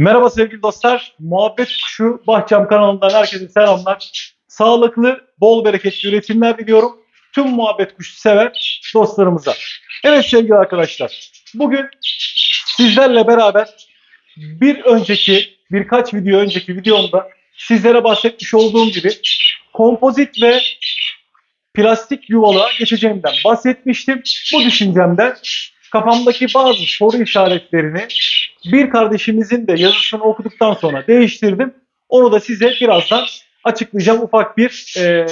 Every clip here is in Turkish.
Merhaba sevgili dostlar. Muhabbet Kuşu Bahçem kanalından herkese selamlar. Sağlıklı, bol bereketli üretimler diliyorum. Tüm muhabbet kuşu sever dostlarımıza. Evet sevgili arkadaşlar. Bugün sizlerle beraber bir önceki, birkaç video önceki videomda sizlere bahsetmiş olduğum gibi kompozit ve plastik yuvalığa geçeceğimden bahsetmiştim. Bu düşüncemden kafamdaki bazı soru işaretlerini bir kardeşimizin de yazısını okuduktan sonra değiştirdim. Onu da size birazdan açıklayacağım ufak bir e,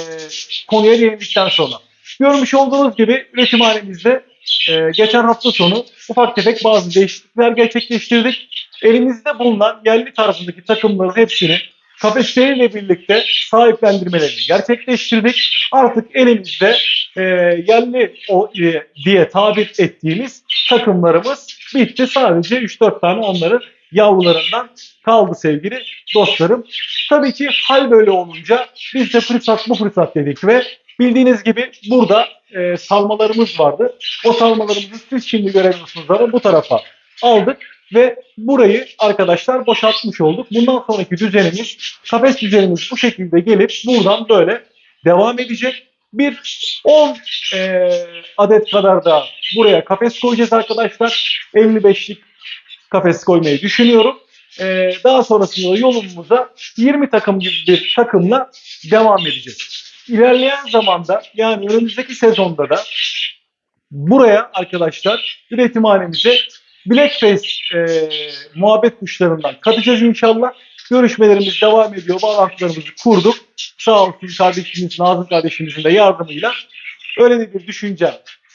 konuya değindikten sonra. Görmüş olduğunuz gibi üretimhanemizde e, geçen hafta sonu ufak tefek bazı değişiklikler gerçekleştirdik. Elimizde bulunan yerli tarzındaki takımların hepsini kafesleriyle birlikte sahiplendirmelerini gerçekleştirdik. Artık elimizde e, yerli o, e, diye tabir ettiğimiz takımlarımız bitti. Sadece 3-4 tane onların yavrularından kaldı sevgili dostlarım. Tabii ki hal böyle olunca biz de fırsat bu fırsat dedik ve bildiğiniz gibi burada e, salmalarımız vardı. O salmalarımızı siz şimdi göremiyorsunuz ama bu tarafa aldık ve burayı arkadaşlar boşaltmış olduk. Bundan sonraki düzenimiz, kafes düzenimiz bu şekilde gelip buradan böyle devam edecek. Bir 10 e, adet kadar da buraya kafes koyacağız arkadaşlar. 55'lik kafes koymayı düşünüyorum. E, daha sonrasında yolumuza 20 takım gibi bir takımla devam edeceğiz. İlerleyen zamanda yani önümüzdeki sezonda da buraya arkadaşlar üretimhanemize Blackface e, muhabbet kuşlarından katacağız inşallah. Görüşmelerimiz devam ediyor. Bağlantılarımızı kurduk. Sağ olsun kardeşimiz, Nazım kardeşimizin de yardımıyla. Öyle de bir düşüncem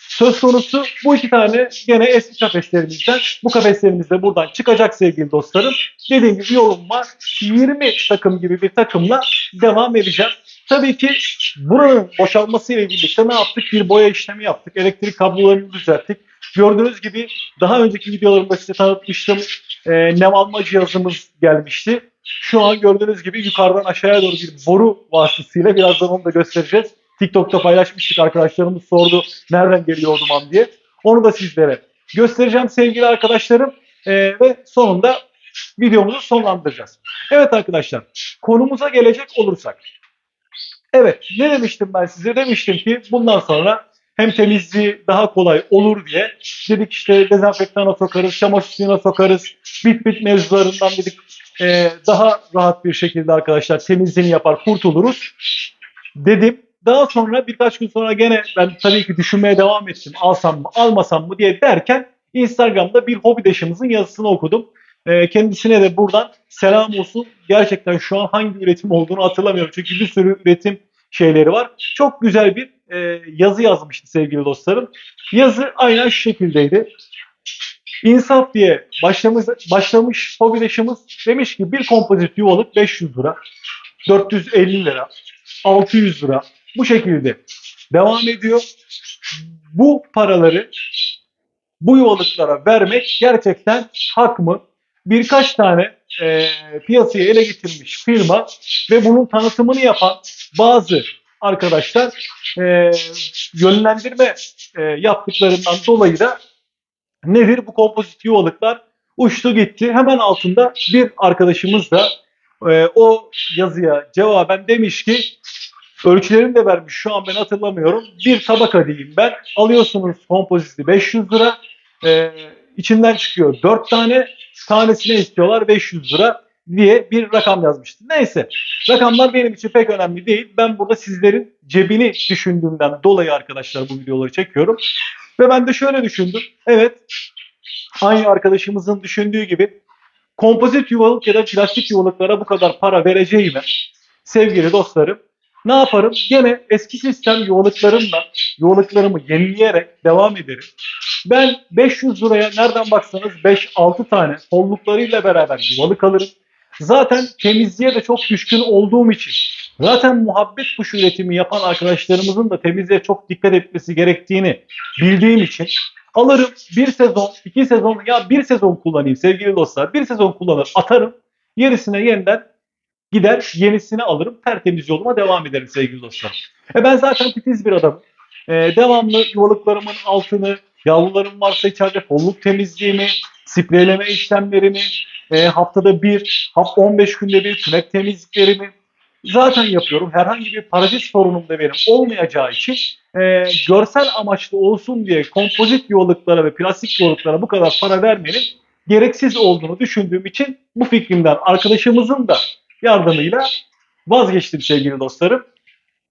söz konusu. Bu iki tane gene eski kafeslerimizden. Bu kafeslerimiz de buradan çıkacak sevgili dostlarım. Dediğim gibi yolum var. 20 takım gibi bir takımla devam edeceğim. Tabii ki buranın boşalması ile birlikte ne yaptık? Bir boya işlemi yaptık. Elektrik kablolarını düzelttik. Gördüğünüz gibi daha önceki videolarımda size tanıtmıştım. E, nem alma cihazımız gelmişti. Şu an gördüğünüz gibi yukarıdan aşağıya doğru bir boru vasıtasıyla birazdan onu da göstereceğiz. TikTok'ta paylaşmıştık arkadaşlarımız sordu nereden geliyor o duman diye. Onu da sizlere göstereceğim sevgili arkadaşlarım. E, ve sonunda videomuzu sonlandıracağız. Evet arkadaşlar konumuza gelecek olursak. Evet ne demiştim ben size? Demiştim ki bundan sonra hem temizliği daha kolay olur diye dedik işte dezenfektana sokarız, çamaşır suyuna sokarız, bit bit mevzularından dedik e, daha rahat bir şekilde arkadaşlar temizliğini yapar kurtuluruz dedim. Daha sonra birkaç gün sonra gene ben tabii ki düşünmeye devam ettim. Alsam mı almasam mı diye derken Instagram'da bir hobidaşımızın yazısını okudum. E, kendisine de buradan selam olsun. Gerçekten şu an hangi üretim olduğunu hatırlamıyorum. Çünkü bir sürü üretim şeyleri var. Çok güzel bir e, yazı yazmıştı sevgili dostlarım. Yazı aynen şu şekildeydi. İnsaf diye başlamış, başlamış hobidaşımız demiş ki bir kompozit yuvalık 500 lira, 450 lira, 600 lira bu şekilde devam ediyor. Bu paraları bu yuvalıklara vermek gerçekten hak mı? Birkaç tane e, piyasaya ele getirmiş firma ve bunun tanıtımını yapan bazı arkadaşlar e, yönlendirme e, yaptıklarından dolayı da nedir bu kompozit yuvalıklar uçtu gitti. Hemen altında bir arkadaşımız da e, o yazıya cevaben demiş ki ölçülerini de vermiş şu an ben hatırlamıyorum. Bir tabaka diyeyim ben. Alıyorsunuz kompoziti 500 lira. E, içinden çıkıyor 4 tane. Tanesine istiyorlar 500 lira diye bir rakam yazmıştı. Neyse rakamlar benim için pek önemli değil. Ben burada sizlerin cebini düşündüğümden dolayı arkadaşlar bu videoları çekiyorum. Ve ben de şöyle düşündüm. Evet aynı arkadaşımızın düşündüğü gibi kompozit yuvalık ya da plastik yuvalıklara bu kadar para vereceğime sevgili dostlarım ne yaparım? Gene eski sistem yuvalıklarımla yuvalıklarımı yenileyerek devam ederim. Ben 500 liraya nereden baksanız 5-6 tane kolluklarıyla beraber yuvalık alırım. Zaten temizliğe de çok düşkün olduğum için zaten muhabbet kuş üretimi yapan arkadaşlarımızın da temizliğe çok dikkat etmesi gerektiğini bildiğim için alırım bir sezon, iki sezon ya bir sezon kullanayım sevgili dostlar. Bir sezon kullanır atarım. Gerisine yeniden gider yenisini alırım. Tertemiz yoluma devam ederim sevgili dostlar. E ben zaten titiz bir adamım. E, devamlı yuvalıklarımın altını, yavrularım varsa içeride kolluk temizliğimi, spreyleme işlemlerini, e, haftada bir, hafta 15 günde bir tünek temizliklerimi zaten yapıyorum. Herhangi bir parazit sorunum da benim olmayacağı için e, görsel amaçlı olsun diye kompozit yuvalıklara ve plastik yuvalıklara bu kadar para vermenin gereksiz olduğunu düşündüğüm için bu fikrimden arkadaşımızın da yardımıyla vazgeçtim sevgili dostlarım.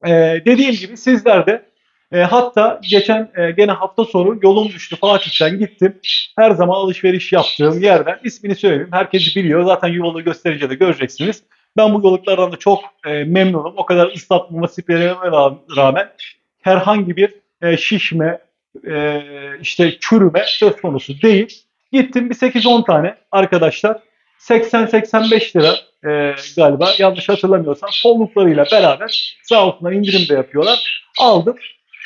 E, dediğim gibi sizler de e, hatta geçen e, gene hafta sonu yolum düştü Fatih'ten gittim. Her zaman alışveriş yaptığım yerden ismini söyleyeyim. Herkes biliyor. Zaten yuvalığı gösterince de göreceksiniz. Ben bu yoluklardan da çok e, memnunum. O kadar ıslatmama, spreylememe ra- rağmen herhangi bir e, şişme, e, işte çürüme söz konusu değil. Gittim bir 8-10 tane arkadaşlar 80-85 lira e, galiba yanlış hatırlamıyorsam kolluklarıyla beraber sağ altından indirim de yapıyorlar. Aldım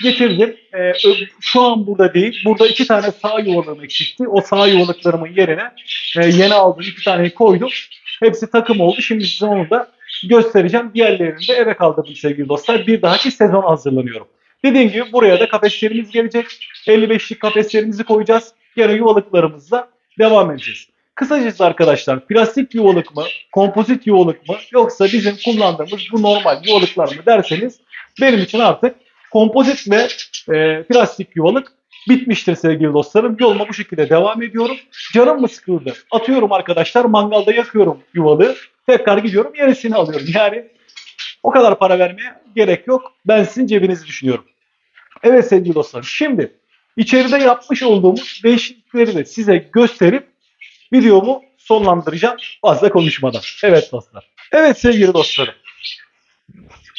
getirdim. E, şu an burada değil. Burada iki tane sağ yuvalığım eksikti. O sağ yuvalıklarımın yerine e, yeni aldığım iki taneyi koydum. Hepsi takım oldu. Şimdi size onu da göstereceğim. Diğerlerini de eve kaldırdım sevgili dostlar. Bir dahaki sezon hazırlanıyorum. Dediğim gibi buraya da kafeslerimiz gelecek. 55'lik kafeslerimizi koyacağız. Gene yuvalıklarımızla devam edeceğiz. Kısacası arkadaşlar plastik yuvalık mı, kompozit yuvalık mı yoksa bizim kullandığımız bu normal yuvalıklar mı derseniz benim için artık kompozit ve e, plastik yuvalık bitmiştir sevgili dostlarım. Yoluma bu şekilde devam ediyorum. Canım mı sıkıldı? Atıyorum arkadaşlar mangalda yakıyorum yuvalığı. Tekrar gidiyorum yenisini alıyorum. Yani o kadar para vermeye gerek yok. Ben sizin cebinizi düşünüyorum. Evet sevgili dostlar. Şimdi içeride yapmış olduğumuz değişiklikleri de size gösterip videomu sonlandıracağım fazla konuşmadan. Evet dostlar. Evet sevgili dostlarım.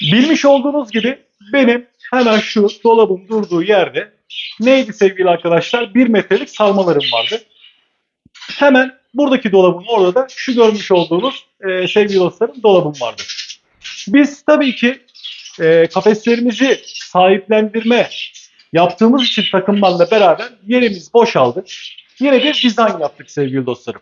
Bilmiş olduğunuz gibi benim hemen şu dolabın durduğu yerde neydi sevgili arkadaşlar? Bir metrelik salmalarım vardı. Hemen buradaki dolabın orada da şu görmüş olduğunuz e, sevgili dostlarım dolabım vardı. Biz tabii ki e, kafeslerimizi sahiplendirme yaptığımız için takımlarla beraber yerimiz boşaldı. Yine bir dizayn yaptık sevgili dostlarım.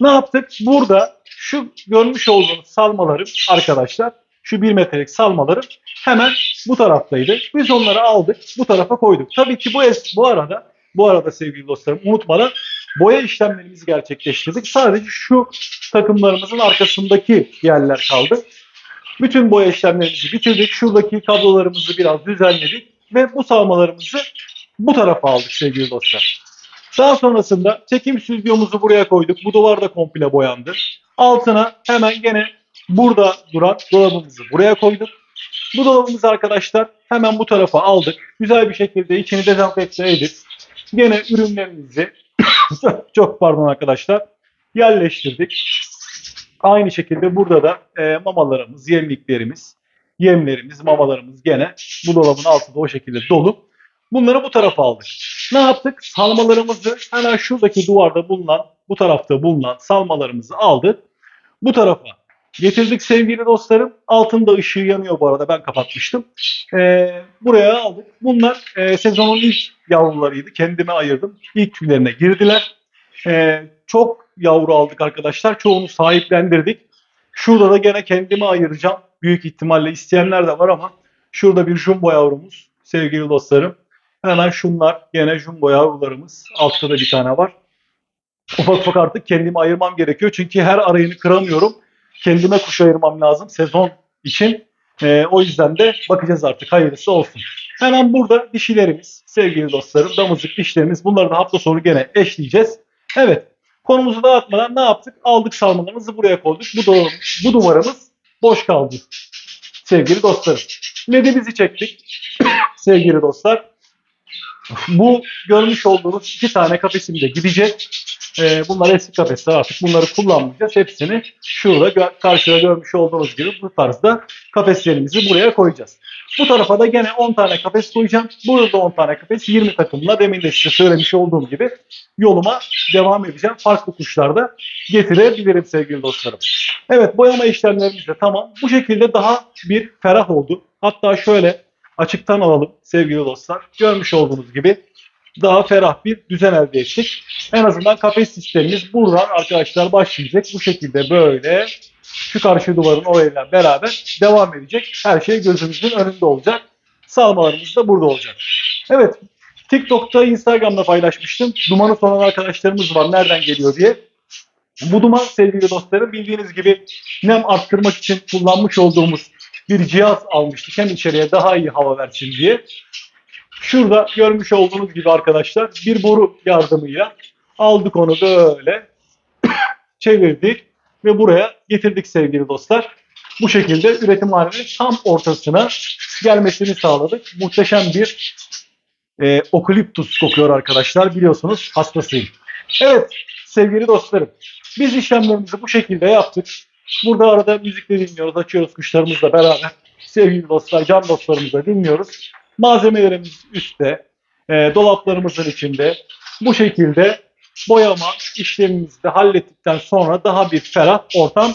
Ne yaptık? Burada şu görmüş olduğunuz salmalarım arkadaşlar, şu bir metrelik salmalarım hemen bu taraftaydı. Biz onları aldık, bu tarafa koyduk. Tabii ki bu es bu arada bu arada sevgili dostlarım unutmadan boya işlemlerimizi gerçekleştirdik. Sadece şu takımlarımızın arkasındaki yerler kaldı. Bütün boya işlemlerimizi bitirdik. Şuradaki kablolarımızı biraz düzenledik ve bu salmalarımızı bu tarafa aldık sevgili dostlar. Daha sonrasında çekim stüdyomuzu buraya koyduk. Bu duvar da komple boyandı. Altına hemen gene burada duran dolabımızı buraya koyduk. Bu dolabımızı arkadaşlar hemen bu tarafa aldık. Güzel bir şekilde içini dezenfekte edip gene ürünlerimizi çok, pardon arkadaşlar yerleştirdik. Aynı şekilde burada da e, mamalarımız, yemliklerimiz, yemlerimiz, mamalarımız gene bu dolabın altında o şekilde dolu. Bunları bu tarafa aldık. Ne yaptık? Salmalarımızı hemen şuradaki duvarda bulunan, bu tarafta bulunan salmalarımızı aldık. Bu tarafa getirdik sevgili dostlarım. Altında ışığı yanıyor bu arada ben kapatmıştım. Ee, buraya aldık. Bunlar e, sezonun ilk yavrularıydı. Kendime ayırdım. İlk tüylerine girdiler. Ee, çok yavru aldık arkadaşlar. Çoğunu sahiplendirdik. Şurada da gene kendime ayıracağım. Büyük ihtimalle isteyenler de var ama şurada bir jumbo yavrumuz sevgili dostlarım. Hemen şunlar gene jumbo yavrularımız. Altta da bir tane var. Ufak ufak artık kendimi ayırmam gerekiyor. Çünkü her arayını kıramıyorum. Kendime kuş ayırmam lazım sezon için. Ee, o yüzden de bakacağız artık hayırlısı olsun. Hemen burada dişilerimiz, sevgili dostlarım, damızlık dişlerimiz. Bunları da hafta sonu gene eşleyeceğiz. Evet, konumuzu dağıtmadan ne yaptık? Aldık salmalarımızı buraya koyduk. Bu, da, bu duvarımız boş kaldı. Sevgili dostlarım. LED'imizi çektik. sevgili dostlar. Bu görmüş olduğunuz iki tane kafesim de gidecek. Ee, bunlar eski kafesler artık bunları kullanmayacağız. Hepsini şurada gö- karşıda görmüş olduğunuz gibi bu tarzda kafeslerimizi buraya koyacağız. Bu tarafa da gene 10 tane kafes koyacağım. Burada 10 tane kafes 20 takımla demin de size söylemiş olduğum gibi yoluma devam edeceğim. Farklı kuşlarda getirebilirim sevgili dostlarım. Evet boyama işlemlerimiz de tamam. Bu şekilde daha bir ferah oldu. Hatta şöyle açıktan alalım sevgili dostlar. Görmüş olduğunuz gibi daha ferah bir düzen elde ettik. En azından kafes sistemimiz buradan arkadaşlar başlayacak. Bu şekilde böyle şu karşı duvarın orayla beraber devam edecek. Her şey gözümüzün önünde olacak. Salmalarımız da burada olacak. Evet TikTok'ta, Instagram'da paylaşmıştım. Dumanı soran arkadaşlarımız var nereden geliyor diye. Bu duman sevgili dostlarım bildiğiniz gibi nem arttırmak için kullanmış olduğumuz bir cihaz almıştık. Hem içeriye daha iyi hava versin diye. Şurada görmüş olduğunuz gibi arkadaşlar bir boru yardımıyla aldık onu böyle çevirdik ve buraya getirdik sevgili dostlar. Bu şekilde üretim halinin tam ortasına gelmesini sağladık. Muhteşem bir e, okaliptus kokuyor arkadaşlar. Biliyorsunuz hastasıyım. Evet sevgili dostlarım. Biz işlemlerimizi bu şekilde yaptık. Burada arada müzik de dinliyoruz. Açıyoruz kuşlarımızla beraber. Sevgili dostlar, can dostlarımızla dinliyoruz. Malzemelerimiz üstte. e, dolaplarımızın içinde. Bu şekilde boyama işlemimizi de hallettikten sonra daha bir ferah ortam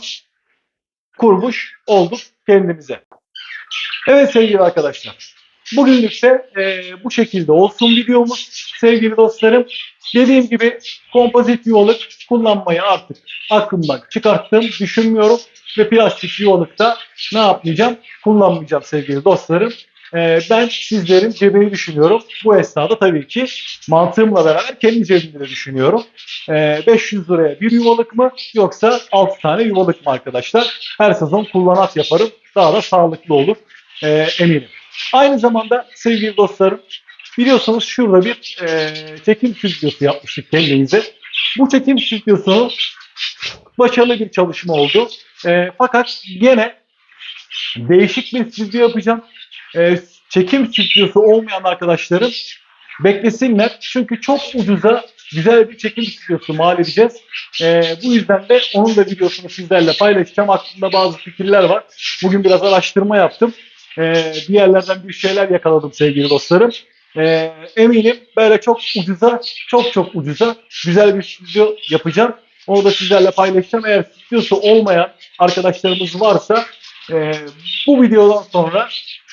kurmuş olduk kendimize. Evet sevgili arkadaşlar. Bugünlük de e, bu şekilde olsun videomuz sevgili dostlarım. Dediğim gibi kompozit yuvalık kullanmayı artık aklımdan çıkarttım, düşünmüyorum ve plastik yuvalıkta ne yapmayacağım? Kullanmayacağım sevgili dostlarım. E, ben sizlerin cebini düşünüyorum. Bu esnada tabii ki mantığımla beraber kendi cebimde de düşünüyorum. E, 500 liraya bir yuvalık mı yoksa 6 tane yuvalık mı arkadaşlar? Her sezon kullanat yaparım. Daha da sağlıklı olur e, eminim. Aynı zamanda sevgili dostlarım biliyorsunuz şurada bir e, çekim stüdyosu yapmıştık kendimize. Bu çekim stüdyosu başarılı bir çalışma oldu. E, fakat gene değişik bir stüdyo yapacağım. E, çekim stüdyosu olmayan arkadaşlarım beklesinler. Çünkü çok ucuza güzel bir çekim stüdyosu mal edeceğiz. E, bu yüzden de onun da videosunu sizlerle paylaşacağım. Aklımda bazı fikirler var. Bugün biraz araştırma yaptım. E, bir yerlerden bir şeyler yakaladım sevgili dostlarım. E, eminim böyle çok ucuza, çok çok ucuza güzel bir stüdyo yapacağım. Onu da sizlerle paylaşacağım. Eğer stüdyosu olmayan arkadaşlarımız varsa e, bu videodan sonra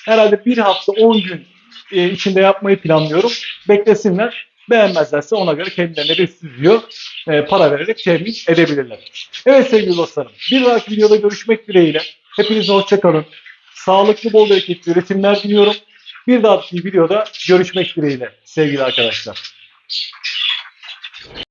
herhalde bir hafta 10 gün e, içinde yapmayı planlıyorum. Beklesinler. Beğenmezlerse ona göre kendilerine bir stüdyo e, para vererek temin edebilirler. Evet sevgili dostlarım. Bir dahaki videoda görüşmek dileğiyle. Hepinize hoşçakalın sağlıklı bol bereketli üretimler diliyorum. Bir dahaki videoda görüşmek dileğiyle sevgili arkadaşlar.